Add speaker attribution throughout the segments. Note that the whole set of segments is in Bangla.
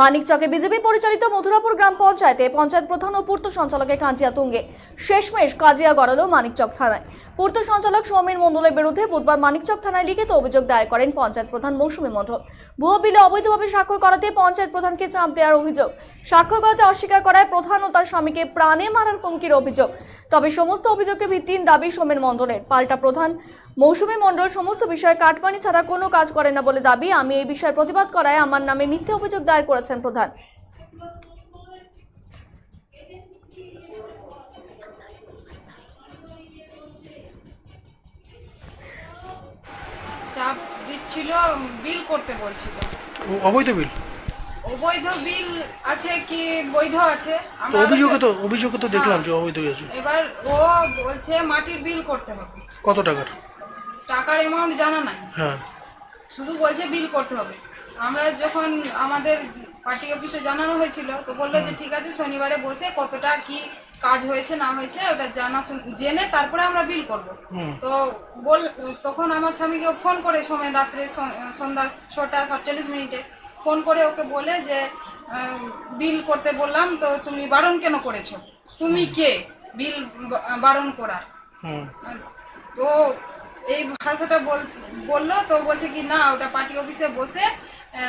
Speaker 1: মানিকচকে বিজেপি পরিচালিত মথুরাপুর গ্রাম পঞ্চায়েতে পঞ্চায়েত প্রধান ও পূর্ত সঞ্চালকের কাঞ্চিয়া তুঙ্গে। শেষমেশ কাজিয়া গড়ালো মানিকচক থানায়। পূর্ত সঞ্চালক সমীর মণ্ডলের বিরুদ্ধে বুধবার মানিকচক থানায় লিখিত অভিযোগ দায়ের করেন পঞ্চায়েত প্রধান মৌসুমী মণ্ডল। ভুয়ো বিলে অবৈধভাবে স্বাক্ষর করাতে পঞ্চায়েত প্রধানকে চাপ দেওয়ার অভিযোগ। স্বাক্ষর করাতে অস্বীকার করায় প্রধান ও তার স্বামীকে প্রাণে মারার হুমকির অভিযোগ। তবে সমস্ত অভিযোগকে ভিত্তিহীন দাবি সমীর মণ্ডলের। পাল্টা প্রধান মৌসুমী মণ্ডল সমস্ত বিষয়ে কাটমানি ছাড়া কোনো কাজ করে না বলে দাবি, আমি এই বিষয়ে প্রতিবাদ করায় আমার নামে মিথ্যে অভিযোগ দায়ের করেছেন প্রধান।
Speaker 2: চাপ দিচ্ছিল বিল করতে বলছিল।
Speaker 3: অবৈধ বিল?
Speaker 2: অবৈধ বিল আছে কি বৈধ আছে? আমরা
Speaker 3: অভিযোগে তো অভিযোগে তো দেখলাম যে অবৈধ আছে।
Speaker 2: এবার ও বলছে মাটির বিল করতে হবে।
Speaker 3: কত টাকার?
Speaker 2: টাকার অ্যামাউন্ট জানা নাই।
Speaker 3: হ্যাঁ।
Speaker 2: শুধু বলছে বিল করতে হবে। আমরা যখন আমাদের পার্টি অফিসে জানানো হয়েছিল তো বলল যে ঠিক আছে শনিবারে বসে কতটা কি কাজ হয়েছে না হয়েছে ওটা জানা শুন- জেনে তারপরে আমরা বিল করব। তো বল তখন আমার স্বামীকে ফোন করে সময় রাত্রে সন্ধ্যা ছটা সাতচল্লিশ মিনিটে। ফোন করে ওকে বলে যে বিল করতে বললাম তো তুমি বারণ কেন করেছ? তুমি কে? বিল বারণ করার। তো এই ভাষাটা বল- বলল তো বলছে কি না ওটা পার্টি অফিসে বসে আহ,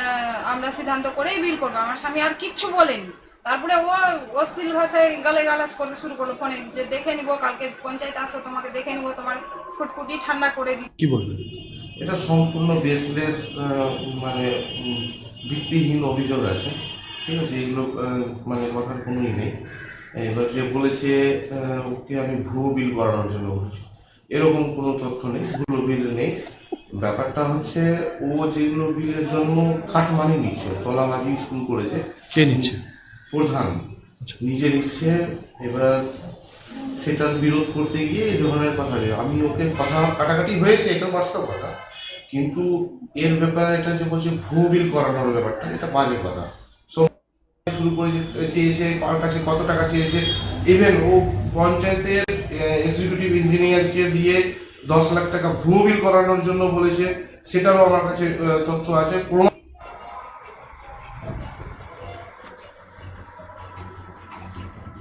Speaker 2: আমরা সিদ্ধান্ত করেই বিল করব। আমার স্বামী আর কিচ্ছু বলেনি। তারপরে ও অশ্লীল ভাষায় গালে গালাজ করতে শুরু করল ফোনে যে দেখে নিবো কালকে পঞ্চায়েত আসো তোমাকে দেখে নিবো তোমার ফুটফুটি ঠান্ডা করে দিই।
Speaker 3: কি বলবেন
Speaker 4: এটা সম্পূর্ণ বেসলেস মানে ভিত্তিহীন অভিযোগ আছে। ঠিক আছে এগুলো মানে কথার কোনোই নেই। এবার যে বলেছে আহ, ওকে আমি ভুয়ো বিল করানোর জন্য বলেছি। এরকম কোনো তথ্য নেই ভুয়ো বিল নেই। ব্যাপারটা হচ্ছে ও যেগুলো বিলের জন্য খাট খাটমানি নিচ্ছে তলাবাজি শুরু করেছে
Speaker 3: কে নিচ্ছে?
Speaker 4: প্রধান নিজে নিচ্ছে এবার সেটার বিরোধ করতে গিয়ে এই ধরনের কথা যে আমি ওকে কথা কাটাকাটি হয়েছে এটা বাস্তব কথা কিন্তু এর ব্যাপারে এটা যে বলছে ভুয়ো বিল করানোর ব্যাপারটা এটা বাজে কথা। সো শুরু করে চেয়েছে কার কাছে কত টাকা চেয়েছে ইভেন ও পঞ্চায়েতের এক্সিকিউটিভ ইঞ্জিনিয়ারকে দিয়ে দশ লাখ টাকা ভুয়ো বিল করানোর জন্য বলেছে সেটাও আমার কাছে তথ্য আছে।